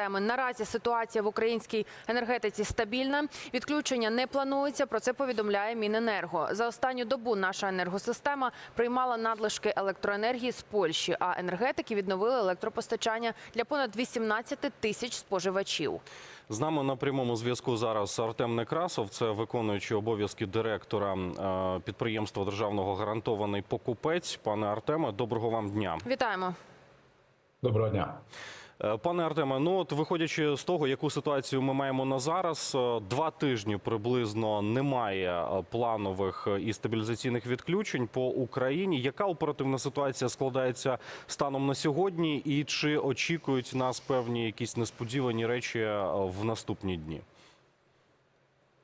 Артемен. Наразі ситуація в українській енергетиці стабільна. Відключення не планується. Про це повідомляє Міненерго. За останню добу наша енергосистема приймала надлишки електроенергії з Польщі, а енергетики відновили електропостачання для понад 18 тисяч споживачів. З нами на прямому зв'язку зараз Артем Некрасов, це виконуючий обов'язки директора е, підприємства державного гарантований покупець. Пане Артеме, доброго вам дня. Вітаємо. Доброго дня. Е, Пане Артеме, ну от виходячи з того, яку ситуацію ми маємо на зараз, е, два тижні приблизно немає е, планових і стабілізаційних відключень по Україні. Яка оперативна ситуація складається станом на сьогодні, і чи очікують нас певні якісь несподівані речі в наступні дні?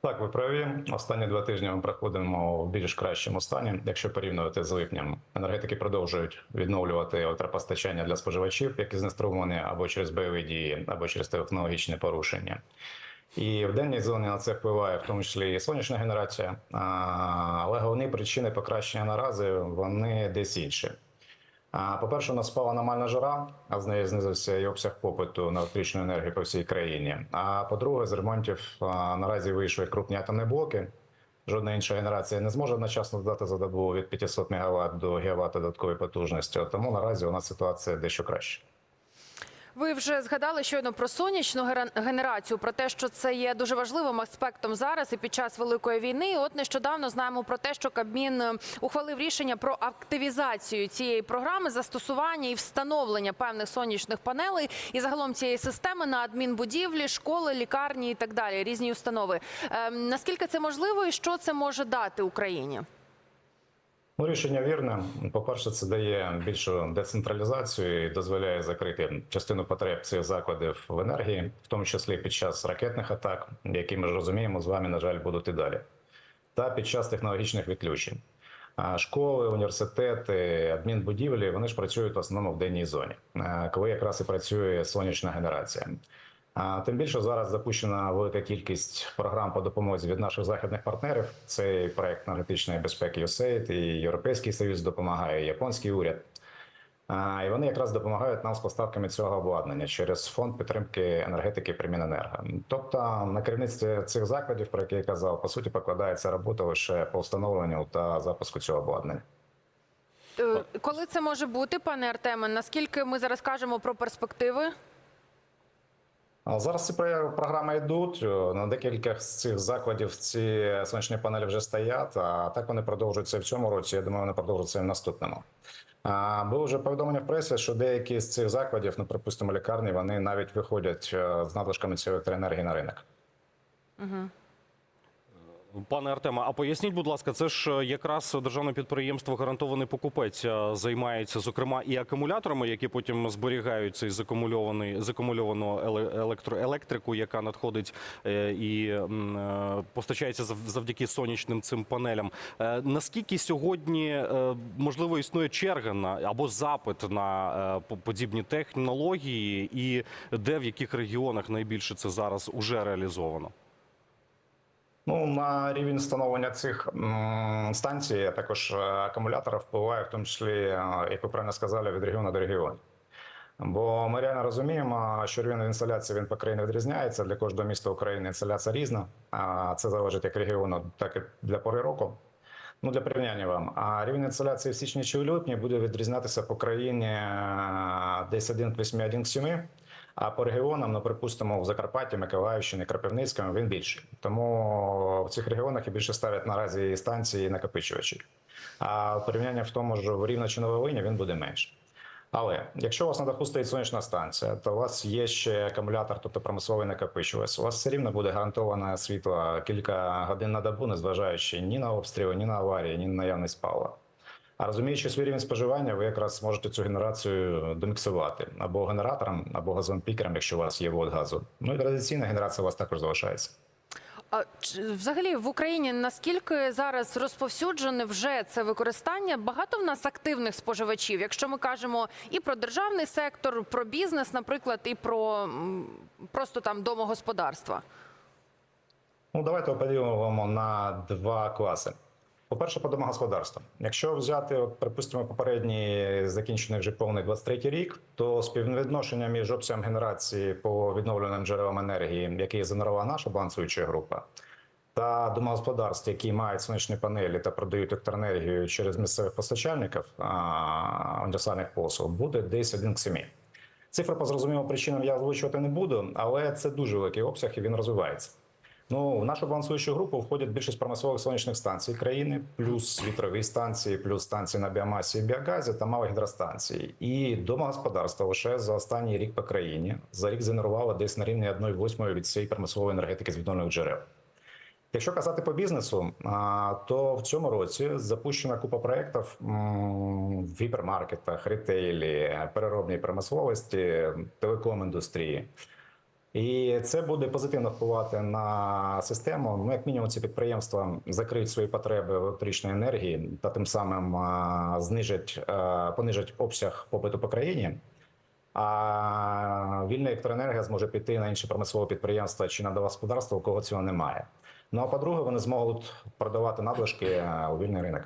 Так, ви праві. Останні два тижні ми проходимо в більш кращому стані. Якщо порівнювати з липнем, енергетики продовжують відновлювати електропостачання для споживачів, які знеструмлені або через бойові дії, або через технологічне порушення. І в денній зоні на це впливає в тому числі і сонячна генерація. Але головні причини покращення наразі вони десь інші. По-перше, у нас спала аномальна жара, а з нею знизився і обсяг попиту на електричну енергію по всій країні. А по-друге, з ремонтів наразі вийшли крупні атомні блоки. Жодна інша генерація не зможе одночасно додати за добу від 500 МВт до гігаватт додаткової потужності. Тому наразі у нас ситуація дещо краща. Ви вже згадали щойно про сонячну генерацію, про те, що це є дуже важливим аспектом зараз і під час великої війни. От нещодавно знаємо про те, що Кабмін е, ухвалив рішення про активізацію цієї програми, застосування і встановлення певних сонячних панелей і загалом цієї системи на адмінбудівлі, школи, лікарні і так далі, різні установи. Ем, наскільки це можливо, і що це може дати Україні? Ну, рішення вірне. По-перше, це дає більшу децентралізацію і дозволяє закрити частину потреб цих закладів в енергії, в тому числі під час ракетних атак, які ми ж розуміємо, з вами, на жаль, будуть і далі, та під час технологічних відключень. Школи, університети, адмінбудівлі вони ж працюють в основному в денній зоні, коли якраз і працює сонячна генерація. Тим більше зараз запущена велика кількість програм по допомозі від наших західних партнерів. Це проект енергетичної безпеки USAID, і Європейський Союз допомагає, і японський уряд. І вони якраз допомагають нам з поставками цього обладнання через фонд підтримки енергетики Приміненерго. Тобто на керівництві цих закладів, про які я казав, по суті покладається робота лише по встановленню та запуску цього обладнання. Е, Коли це може бути, пане Артеме? Наскільки ми зараз кажемо про перспективи? Зараз ці програми йдуть. На декілька з цих закладів ці сонячні панелі вже стоять, а так вони продовжуються в цьому році. Я думаю, вони продовжуються і в наступному. Було вже повідомлення в пресі, що деякі з цих закладів, ну припустимо, лікарні, вони навіть виходять е, з надлишками цієї електроенергії на ринок. Пане Артеме, а поясніть, будь ласка, це ж е, якраз державне підприємство гарантований покупець е, займається, зокрема, і акумуляторами, які потім зберігають цей закумульований закумульовану еле- електро, електрику, яка надходить е, і постачається завдяки сонячним цим панелям. Наскільки сьогодні можливо існує черга на або запит на подібні технології, і де в яких регіонах найбільше це зараз уже реалізовано? Ну на рівень встановлення цих станцій, а також е, акумуляторів впливає, в тому числі, е, як ви правильно сказали, від регіону до регіону. Бо ми реально розуміємо, що рівень інсталяції він по країні відрізняється. Для кожного міста України інсталяція різна. А це залежить як регіону, так і для пори року. Ну, для порівняння вам. А рівень інсталяції в січні чи в лютні буде відрізнятися по країні е, десь 1 к 8, 1 к 7. А по регіонам, ну припустимо, в Закарпатті, Миколаївщині, Кропивницькому він більший. Тому в цих регіонах і більше ставлять наразі станції і накопичувачі. А порівняння в тому ж в Рівно чи Нововині він буде менше. Але якщо у вас на даху стоїть сонячна станція, то у вас є ще акумулятор, тобто промисловий накопичувач. У вас все рівно буде гарантоване світло кілька годин на добу, незважаючи ні на обстріли, ні на аварії, ні на наявність палива. А розуміючи свій рівень споживання, ви якраз можете цю генерацію доміксувати або генератором, або газовим пікером, якщо у вас є вод газу. Ну і традиційна генерація у вас також залишається. А взагалі в Україні наскільки зараз розповсюджене вже це використання? Багато в нас активних споживачів, якщо ми кажемо і про державний сектор, про бізнес, наприклад, і про просто там домогосподарства. Ну, давайте поділимо на два класи. По-перше, по домогосподарствам. Якщо взяти, от, припустимо, попередній закінчений вже повний 23 рік, то співвідношення між обсягом генерації по відновленим джерелам енергії, який генерувала наша балансуюча група, та домогосподарств, які мають сонячні панелі та продають електроенергію через місцевих постачальників універсальних послуг, буде десь 1 к 7. Цифри по зрозумілим причинам я озвучувати не буду, але це дуже великий обсяг і він розвивається. Ну, в нашу балансуючу групу входять більшість промислових сонячних станцій країни, плюс вітрові станції, плюс станції на біомасі і біогазі та малі гідростанції. І домогосподарство лише за останній рік по країні за рік згенерувало десь на рівні 1,8 від всієї промислової енергетики з відновлених джерел. Якщо казати по бізнесу, то в цьому році запущена купа проєктів в гіпермаркетах, рітейлі, переробній промисловості, телеком-індустрії. І це буде позитивно впливати на систему. Ну, як мінімум, ці підприємства закриють свої потреби електричної енергії та тим самим знижать, а, понижать обсяг попиту по країні. А вільна електроенергія зможе піти на інші промислові підприємства чи на господарство, у кого цього немає. Ну а по-друге, вони зможуть продавати надлишки у вільний ринок.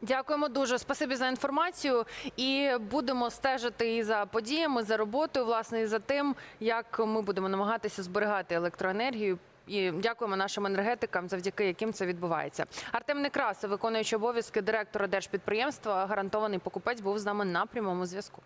Дякуємо дуже. Спасибі за інформацію. І будемо стежити і за подіями, за роботою, власне, і за тим, як ми будемо намагатися зберігати електроенергію. І дякуємо нашим енергетикам, завдяки яким це відбувається. Артем Некрасов, виконуючий обов'язки директора держпідприємства, гарантований покупець, був з нами на прямому зв'язку.